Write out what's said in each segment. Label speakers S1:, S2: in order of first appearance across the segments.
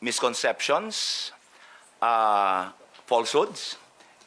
S1: misconceptions, uh, falsehoods,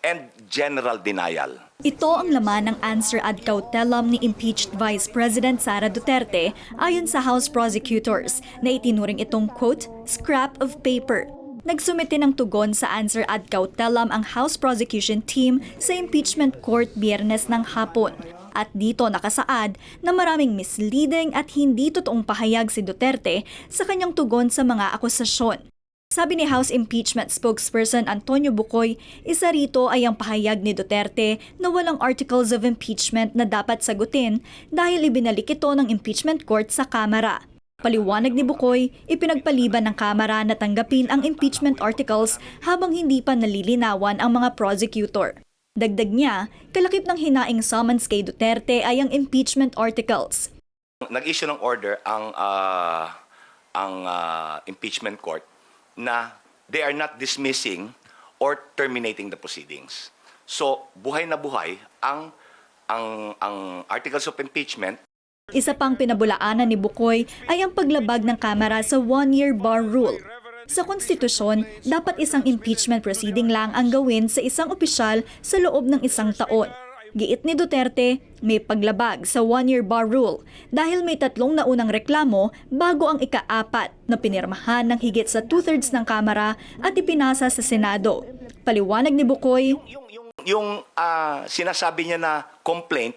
S1: and general denial.
S2: Ito ang laman ng answer ad cautelam ni impeached Vice President Sara Duterte ayon sa House prosecutors na itinuring itong quote, scrap of paper. Nagsumite ng tugon sa answer ad cautelam ang House prosecution team sa impeachment court biyernes ng hapon. At dito nakasaad na maraming misleading at hindi totoong pahayag si Duterte sa kanyang tugon sa mga akusasyon. Sabi ni House Impeachment Spokesperson Antonio Bukoy, isa rito ay ang pahayag ni Duterte na walang articles of impeachment na dapat sagutin dahil ibinalik ito ng impeachment court sa Kamara. Paliwanag ni Bukoy, ipinagpaliban ng Kamara na tanggapin ang impeachment articles habang hindi pa nalilinawan ang mga prosecutor. Dagdag niya, kalakip ng hinaing summons kay Duterte ay ang impeachment articles.
S1: Nag-issue ng order ang ah, ang ah, impeachment court na they are not dismissing or terminating the proceedings. So, buhay na buhay ang ang ang articles of impeachment
S2: Isa pang pinabulaanan ni Bukoy ay ang paglabag ng Kamara sa one-year bar rule. Sa konstitusyon, dapat isang impeachment proceeding lang ang gawin sa isang opisyal sa loob ng isang taon. Giit ni Duterte, may paglabag sa one-year bar rule dahil may tatlong naunang reklamo bago ang ikaapat na pinirmahan ng higit sa two-thirds ng Kamara at ipinasa sa Senado. Paliwanag ni Bukoy,
S1: yung yung ah, sinasabi niya na complaint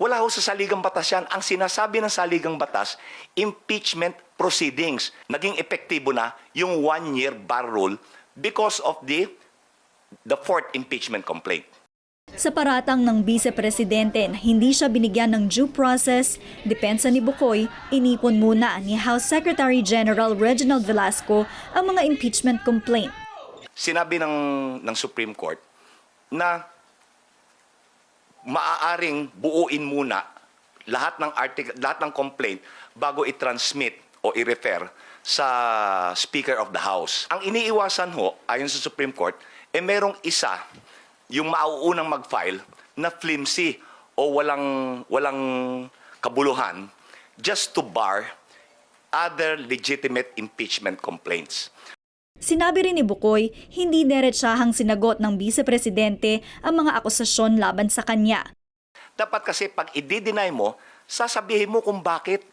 S1: wala ho sa saligang batas yan. Ang sinasabi ng saligang batas, impeachment proceedings. Naging epektibo na yung one-year bar rule because of the the fourth impeachment complaint.
S2: Sa paratang ng vice-presidente na hindi siya binigyan ng due process, depensa ni Bukoy, inipon muna ni House Secretary General Reginald Velasco ang mga impeachment complaint.
S1: Sinabi ng ng Supreme Court na maaaring buuin muna lahat ng article, lahat ng complaint bago i-transmit o i-refer sa Speaker of the House. Ang iniiwasan ho, ayon sa Supreme Court, eh merong isa, yung mauunang mag-file na flimsy o walang, walang kabuluhan just to bar other legitimate impeachment complaints.
S2: Sinabi rin ni Bukoy, hindi diretsahang sinagot ng vice-presidente ang mga akusasyon laban sa kanya.
S1: Dapat kasi pag i-deny mo, sasabihin mo kung bakit.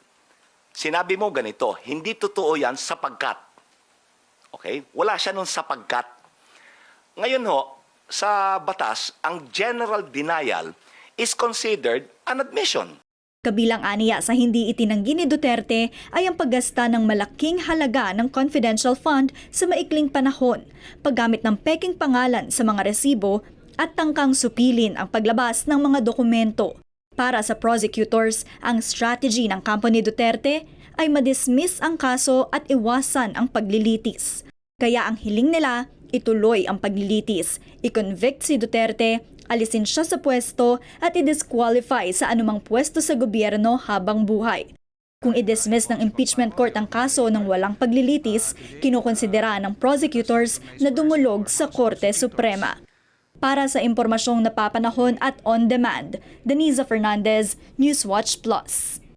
S1: Sinabi mo ganito, hindi totoo yan sapagkat. Okay? Wala siya nun sapagkat. Ngayon ho, sa batas, ang general denial is considered an admission.
S2: Kabilang aniya sa hindi itinanggi ni Duterte ay ang paggasta ng malaking halaga ng confidential fund sa maikling panahon, paggamit ng peking pangalan sa mga resibo at tangkang supilin ang paglabas ng mga dokumento. Para sa prosecutors, ang strategy ng kampo ni Duterte ay madismiss ang kaso at iwasan ang paglilitis. Kaya ang hiling nila, ituloy ang paglilitis, i-convict si Duterte, alisin siya sa pwesto at i-disqualify sa anumang pwesto sa gobyerno habang buhay. Kung i-dismiss ng impeachment court ang kaso ng walang paglilitis, kinukonsidera ng prosecutors na dumulog sa Korte Suprema. Para sa impormasyong napapanahon at on-demand, Denisa Fernandez, Newswatch Plus.